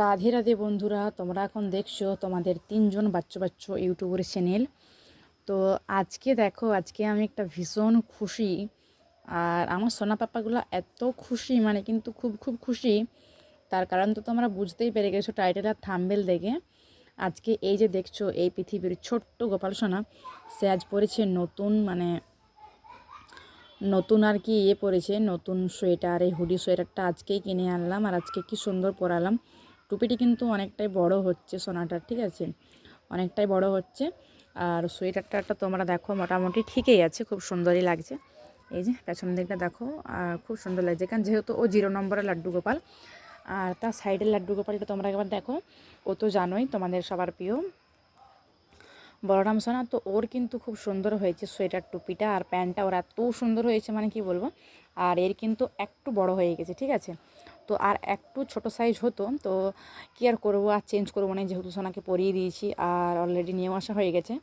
রাধে রাধে বন্ধুরা, তোমরা এখন দেখছ তোমাদের তিনজন বাচ্চা বাচ্চা ইউটিউবের চ্যানেল। তো আজকে দেখো, আজকে আমি একটা ভীষণ খুশি। আর আমার সোনা পাপাগুলো এত খুশি মানে কিন্তু খুব খুব খুশি। তার কারণ তো তোমরা বুঝতেই পেরে গেছো টাইটেল আর থাম্বেল দেখে। আজকে এই যে দেখছ, এই পৃথিবীর ছোট্ট গোপাল সোনা, সে আজ পড়েছে নতুন মানে নতুন আর কি ইয়ে পরেছে, নতুন সোয়েটার, এই হুডি সোয়েটারটা আজকেই কিনে আনলাম আর আজকে কি সুন্দর পরালাম। টুপিটি কিন্তু অনেকটাই বড় হচ্ছে সোনাটার, ঠিক আছে? অনেকটাই বড় হচ্ছে। আর সোয়েটারটা তোমরা দেখো, মোটামুটি ঠিকই আছে, খুব সুন্দরই লাগছে। এই যে, পেছন দিকটা দেখো, আর খুব সুন্দর লাগছে। কারণ যেহেতু ও জিরো নম্বরের লাড্ডু গোপাল, আর তার সাইডের লাড্ডু গোপালটা তোমরা একবার দেখো। ও তো জানোই, তোমাদের সবার প্রিয়। বলরাম সোনা, তো ওর কিন্তু খুব সুন্দর হয়েছে সোয়েটার টুপিটা, আর প্যান্টটা ওর এত সুন্দর হয়েছে মানে কি বলব? আর এর কিন্তু একটু বড় হয়ে গেছে, ঠিক আছে? তো আর একটু ছোট সাইজ হতো, তো কী আর করব? আর চেঞ্জ করব না, যেহেতু সোনাকে পরিয়ে দিয়েছি, আর অলরেডি নিয়েও আসা হয়ে গেছে।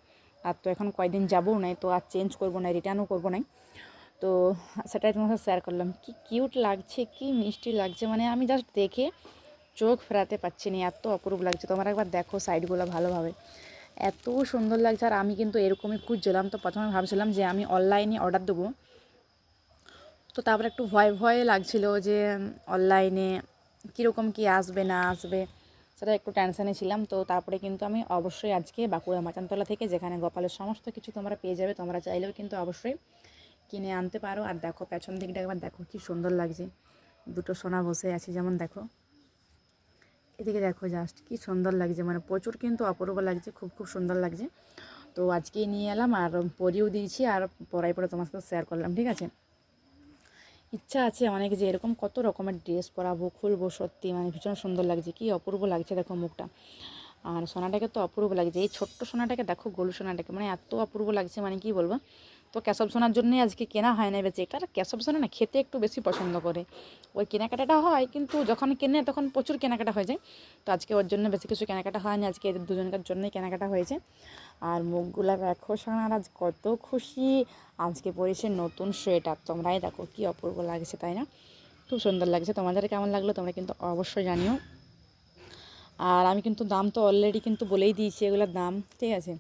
আর তো এখন কয়দিন যাবও নাই, তো আর চেঞ্জ করব না রিটার্নও করব না তো সেটাই তোমার সাথে শেয়ার করলাম। কি কিউট লাগছে, কি মিষ্টি লাগছে মানে আমি জাস্ট দেখে চোখ ফেরাতে পারছি না, এত অপরূপ লাগছে। তোমরা একবার দেখো সাইডগুলো ভালোভাবে। এত সুন্দর লাগছে, আর আমি কিন্তু এরকমই খুঁজছিলাম, তো প্রথমে ভাবছিলাম যে আমি অনলাইনে অর্ডার দেবো। তো তারপরে একটু ভয় ভয় লাগছিল যে অনলাইনে কীরকম কি আসবে, না আসবে, সেটা একটু টেনশানে ছিলাম। তো তারপরে কিন্তু আমি অবশ্যই আজকে বাঁকুড়া মাচানতলা থেকে, যেখানে গোপালের সমস্ত কিছু তোমরা পেয়ে যাবে, তোমরা চাইলেও কিন্তু অবশ্যই কিনে আনতে পারো। আর দেখো, পেছন দিকটা একবার দেখো, কি সুন্দর লাগছে। দুটো সোনা বসে আছে, যেমন দেখো। এদিকে দেখো জাস্ট কি সুন্দর লাগছে মানে প্রচুর কিন্তু অপূর্ব লাগছে, খুব খুব সুন্দর লাগছে। তো আজকেই নিয়ে এলাম, আর পরিয়েও দিয়েছি, আর পরাই পরে তোমার সাথে শেয়ার করলাম, ঠিক আছে? ইচ্ছা আছে অনেক যে এরকম কত রকমের ড্রেস পরাবো, খুলবো সত্যি মানে ভীষণ সুন্দর লাগছে, কি অপূর্ব লাগছে দেখো মুখটা। আর সোনাটাকে তো অপূর্ব লাগছে, এই ছোট্ট সোনাটাকে দেখো, গোলু সোনাটাকে মানে এত অপূর্ব লাগছে মানে কি বলব? তো কেশব সোনার জন্যই আজকে কেনা হয় না বেঁচে। এটা কেশব সোনা না খেতে একটু বেশি পছন্দ করে। ওই কেনাকাটাটা হয়, কিন্তু যখন কেনে তখন প্রচুর কেনাকাটা হয়ে যায়। তো আজকে ওর জন্য বেশি কিছু কেনাকাটা হয়নি, আজকে এদের দুজনকার জন্যই কেনাকাটা হয়েছে। আর মুখগুলা দেখো সোনার আজ কত খুশি! আজকে পরেছে নতুন সোয়েটার। তোমরাই দেখো কি অপূর্ব লাগছে, তাই না? খুব সুন্দর লাগছে। তোমাদের কেমন লাগল তোমরা কিন্তু অবশ্যই জানিও। আর আমি কিন্তু দাম তো অলরেডি কিন্তু বলেই দিয়েছি এগুলোর দাম, ঠিক আছে?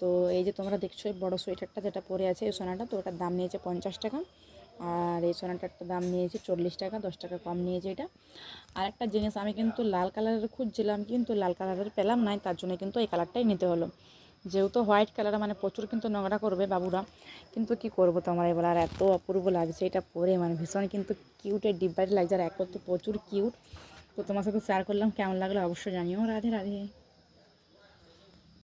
তো এই যে তোমরা দেখছ এই বড়ো সোয়েটারটা যেটা পরে আছে, এই সোনাটা, তো ওটার দাম নিয়েছে পঞ্চাশ টাকা। আর এই সোনাটারটা দাম নিয়েছে চল্লিশ টাকা, দশ টাকা কম নিয়েছে এটা। আর একটা জিনিস, আমি কিন্তু লাল কালারের খুঁজছিলাম, কিন্তু লাল কালারের পেলাম নাই, তার জন্য কিন্তু এই কালারটাই নিতে হলো। যেহেতু হোয়াইট কালার মানে প্রচুর কিন্তু নোংরা করবে বাবুরা। কিন্তু কি করব তোমার এবার, আর এত অপূর্ব লাগছে এটা পরে মানে ভীষণ কিন্তু কিউটের ডিব্বাটি লাগছে, আর এক তো প্রচুর কিউট তো তোমার সাথে শেয়ার করলাম, কেমন লাগল অবশ্যই জানিও। রাধে রাধে।